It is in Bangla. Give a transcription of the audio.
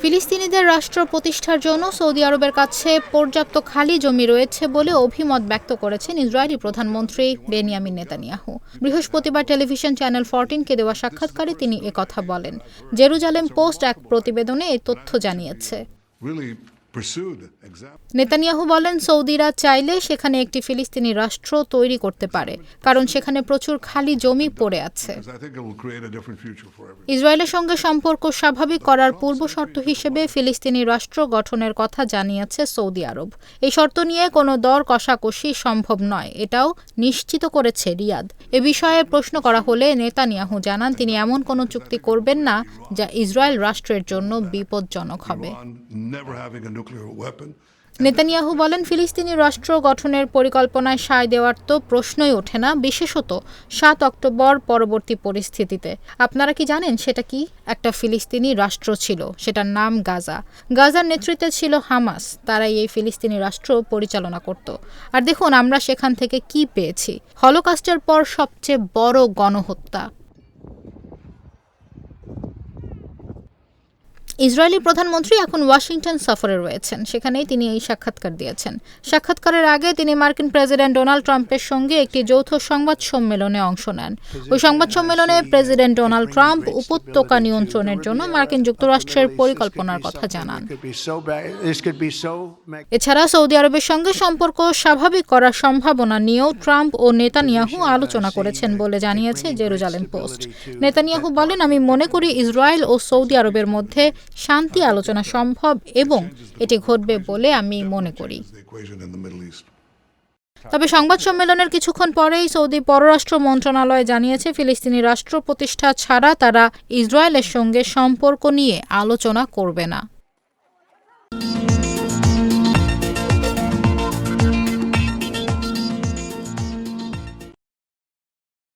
ফিলিস্তিনিদের রাষ্ট্র প্রতিষ্ঠার জন্য সৌদি আরবের কাছে পর্যাপ্ত খালি জমি রয়েছে বলে অভিমত ব্যক্ত করেছেন ইসরায়েলি প্রধানমন্ত্রী বেনিয়ামিন নেতানিয়াহু। বৃহস্পতিবার টেলিভিশন চ্যানেল ফরটিনকে দেওয়া সাক্ষাৎকারে তিনি একথা বলেন। জেরুজালেম পোস্ট এক প্রতিবেদনে এই তথ্য জানিয়েছে। নেতানিয়াহু বলেন সৌদিরা চাইলে সেখানে একটি ফিলিস্তিনি রাষ্ট্র তৈরি করতে পারে কারণ সেখানে প্রচুর খালি জমি পড়ে আছে. ইসরায়েলের সঙ্গে সম্পর্ক স্বাভাবিক করার পূর্ব শর্ত হিসেবে ফিলিস্তিনি রাষ্ট্র গঠনের কথা জানিয়েছে সৌদি আরব। এই শর্ত নিয়ে কোনো দর কষাকষি সম্ভব নয় এটাও নিশ্চিত করেছে রিয়াদ। এ বিষয়ে প্রশ্ন করা হলে নেতানিয়াহু জানান তিনি এমন কোনো চুক্তি করবেন না যা ইসরায়েল রাষ্ট্রের জন্য বিপজ্জনক হবে। নেতানিয়াহু বলেন, ফিলিস্তিনি রাষ্ট্র গঠনের পরিকল্পনায় সায় দেওয়ার তো প্রশ্নই ওঠে না, বিশেষত সাত অক্টোবর পরবর্তী পরিস্থিতিতে। আপনারা কি জানেন সেটা কি? একটা ফিলিস্তিনি রাষ্ট্র ছিল, সেটার নাম গাজা। গাজার নেতৃত্বে ছিল হামাস, তারাই এই ফিলিস্তিনি রাষ্ট্র পরিচালনা করত। আর দেখুন আমরা সেখান থেকে কি পেয়েছি। হলোকাস্টের পর সবচেয়ে বড় গণহত্যা। ইসরায়েলি প্রধানমন্ত্রী এখন ওয়াশিংটন সফরে রয়েছেন। সেখানেই তিনি এই সাক্ষাৎকার দিয়েছেন। সাক্ষাৎকারের আগে তিনি মার্কিন প্রেসিডেন্ট ডোনাল্ড ট্রাম্পের সঙ্গে একটি যৌথ সংবাদ সম্মেলনে অংশ নেন। ওই সংবাদ সম্মেলনে প্রেসিডেন্ট ডোনাল্ড ট্রাম্প উপত্যকা নিয়ন্ত্রণের জন্য মার্কিন যুক্তরাষ্ট্রের পরিকল্পনার কথা জানান। এছাড়া সৌদি আরবের সঙ্গে সম্পর্ক স্বাভাবিক করার সম্ভাবনা নিয়েও ট্রাম্প ও নেতানিয়াহু আলোচনা করেছেন বলে জানিয়েছে জেরুজালেম পোস্ট। নেতানিয়াহু বলেন, আমি মনে করি ইসরায়েল ও সৌদি আরবের মধ্যে শান্তি আলোচনা সম্ভব এবং এটি ঘটবে বলে আমি মনে করি. তবে সংবাদ সম্মেলনের কিছুক্ষণ পরেই সৌদি পররাষ্ট্র মন্ত্রণালয় জানিয়েছে, ফিলিস্তিনি রাষ্ট্র প্রতিষ্ঠা ছাড়া তারা ইসরায়েলের সঙ্গে সম্পর্ক নিয়ে আলোচনা করবে না